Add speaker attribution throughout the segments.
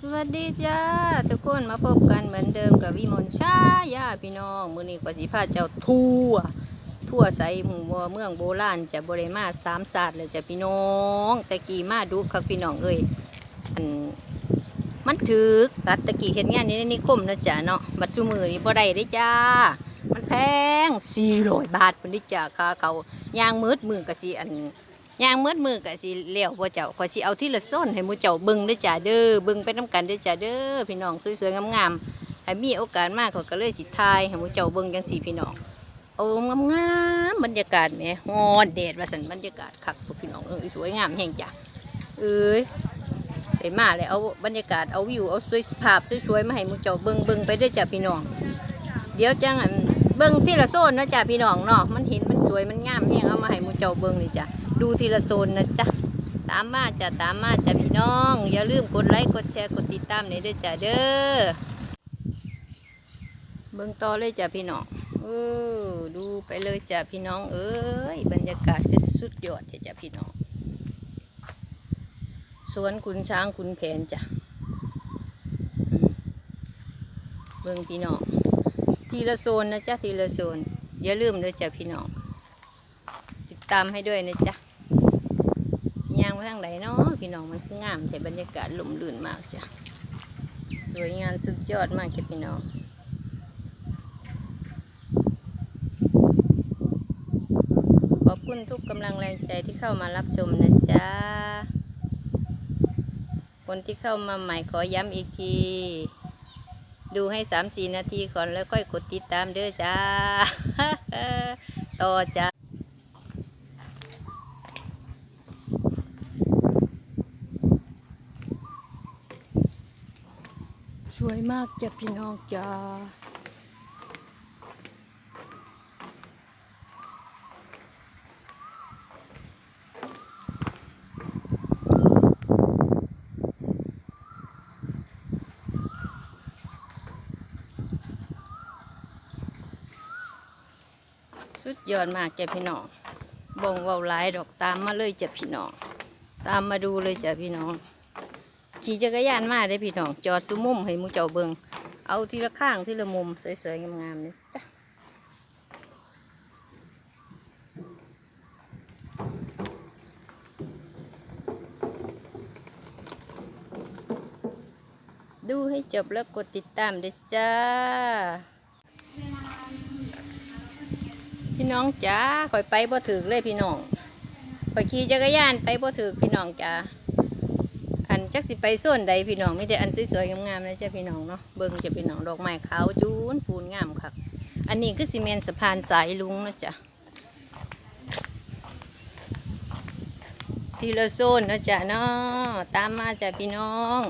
Speaker 1: สวัสดีจ้าทุกคนมาพบกันเหมือนเดิมกับวิมลชาย่าพี่น้องมือนี้ก็สิพาเจ้าทั่ว ทั่วใสหมู่บัวเมืองโบราณจะบริมาสามศาสตร์เลยจ้ะพี่น้องต่กี้มาดูคักพี่น้องเอ้ยอันมันถือปัดตะกี้เฮ็ดงานอยู่ในนิคมนะจ้ะเนาะบัดซุมือนี่บ่ได้เด้จ้า มันแพง400บาทคนนี่จ้ะค่าเขายางมืดมือก็สิอัน ยางมืดมือก็สิเลี้ยวบ่เจ้าขอยสิเอาที่ละส้นให้หมู่เจ้าเบิ่งด้อจ้าเด้อเบิ่งไปนํกันด้อจ้าเด้อพี่น้องสวยๆงามๆให้มีโอกาสมากขาก็เลยสิทายให้หมู่เจ้าเบิ่งจังซี่พี่น้องเอางามๆบรรยากาศแหมฮอนแดดว่าซั่นบรรยากาศคักพวกพี่น้องเอ้ยสวยงามแฮงจ้ะเอ้ยได้มาแล้วเอาบรรยากาศเอาวิวเอาสวยภาพสวยๆมาให้หมู่เจ้าเบิ่งเบิ่งไปด้อจ้าพี่น้อง เดี๋ยวจังอันเบิ่งที่ละโซนนะจ้ะพี่น้องเนาะมันเห็นมันสวยมันงามแฮงเอามาให้หมู่เจ้าเบิ่งนี่จ้ะ ดูทีละโซนนะจ๊ะ ตามมาจ้ะตามมาจ้ะพี่น้อง อย่าลืมกดไลค์กดแชร์กดติดตามในอยเด้อจ้ะเด้อเบิ่งต่อเลยจ้ะพี่น้องเออดูไปเลยจ้ะพี่น้อง เอ้ยบรรยากาศคือสุดยอดจ้ะพี่น้อง สวนคุณช้างคุณแผนจ้ะอืมเบิ่งพี่น้องทีละโซนนะจ๊ะทีละโซนอย่าลืมเลยจ้ะพี่น้อง ติดตามให้ด้วยนะจ๊ะางไปทางไหนเนาะพี่น้องมันคืองามแต่บรรยากาศหลุมลื่นมากจ้ะสวยงามสุดยอดมากจ้ะพี่น้องขอบคุณทุกกำลังแรงใจที่เข้ามารับชมนะจ๊ะคนที่เข้ามาใหม่ขอย้ำอีกทีดูให้สามสี่นาทีก่อนแล้วค่อยกดติดตามเด้อจ้า ต่อจ้า สวยมากจ้ะพี่น้องจ้าสุดยอดมากจ้ะพี่น้องบ่งเว้าหลายดอกตามมาเลยจ้ะพี่น้อง ตามมาดูเลยจ้ะพี่น้อง ขี่จักรยานมาได้พี่น้อง จอดซุมุมให้มูเจ้าเบิงเอาทีละข้างทีละมุมสวยๆงามๆเลยจ้ะดูให้จบแล้วกดติดตามด้วยจ้า พี่น้องจ้าข่อยไปบ่ถึกเลยพี่น้องข่อยขี่จักรยานไปบ่ถึกพี่น้องจ้า อันจักสิไปส่วนใดพี่น้องมีแต่อันสวยๆงามๆนะจ้ะพี่น้องเนาะเบิ่งจะพี่น้องดอกไม้ขาวจูนปูนงามคักอันนี้คือซีเมนต์สะพานสายลุงนะจ๊ะทีละโซนนะจ๊ะเนาะตามมาจ้ะพี่น้อง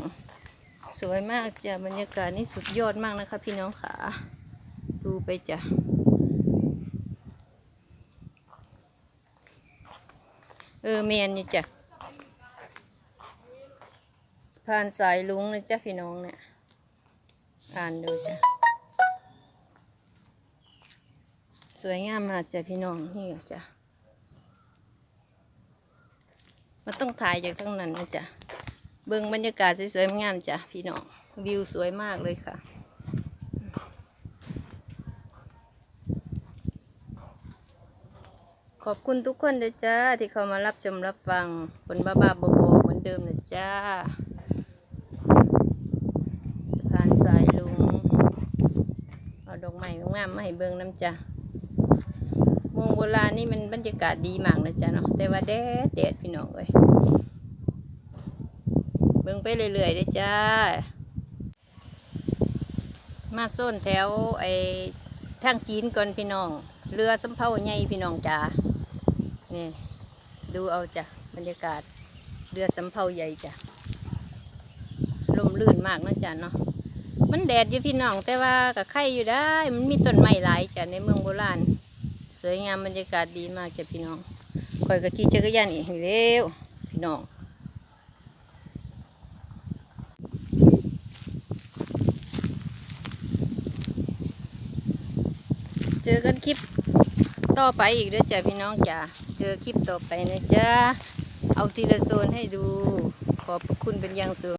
Speaker 1: สวยมากจ้ะบรรยากาศนี่สุดยอดมากนะคะ พี่น้องค่ะดูไปจ้ะเออเมนอยู่จ้ะ สะพานสายลุงนะจ๊ะพี่น้องเนี่ยอ่านดูจ้ะสวยงามมากจ้ะพี่น้องนี่จ้ะมันต้องถ่ายจากทั้งนั้นนะจ๊ะเบิ่งบรรยากาศสวยๆงามจ้ะพี่น้องวิวสวยมากเลยค่ะขอบคุณทุกคนเลยจ้าที่เข้ามารับชมรับฟังคนบ้าบ้าๆบอๆเหมือนเดิมนะจ้า สะพานสายลุง เอาดอกไม้ งามมาให้เบิ่งน้ำจ้ะเมืองโบราณนี่มันบรรยากาศดีมากนะจ๊ะเนาะแต่ว่าแดดแดดพี่น้องเอ้ยเบิ่งไปเรื่อยๆเด้จ้า มาโซนแถวไอ้ทางจีนก่อนพี่น้อง เรือสำเภาใหญ่พี่น้องจ้านี่ดูเอาจ้ะบรรยากาศเรือสำเภาใหญ่จ้ะลมลื่นมากนะจ้ะเนาะ มันแดดอยู่พี่น้อง แต่ว่ากับไข่อยู่ได้ มันมีต้นไม้หลายจ้ะในเมืองโบราณ สวยงามบรรยากาศดีมากจ้ะพี่น้องคอยก็ขี่จักรยานอีกเร็วพี่น้องเจอกันคลิปต่อไปอีกเด้วยจ้ะพี่น้องจ้ะ เจอคลิปต่อไปนะจ้ะ เอาทีละโซนให้ดู ขอบคุณเป็นอย่างสูง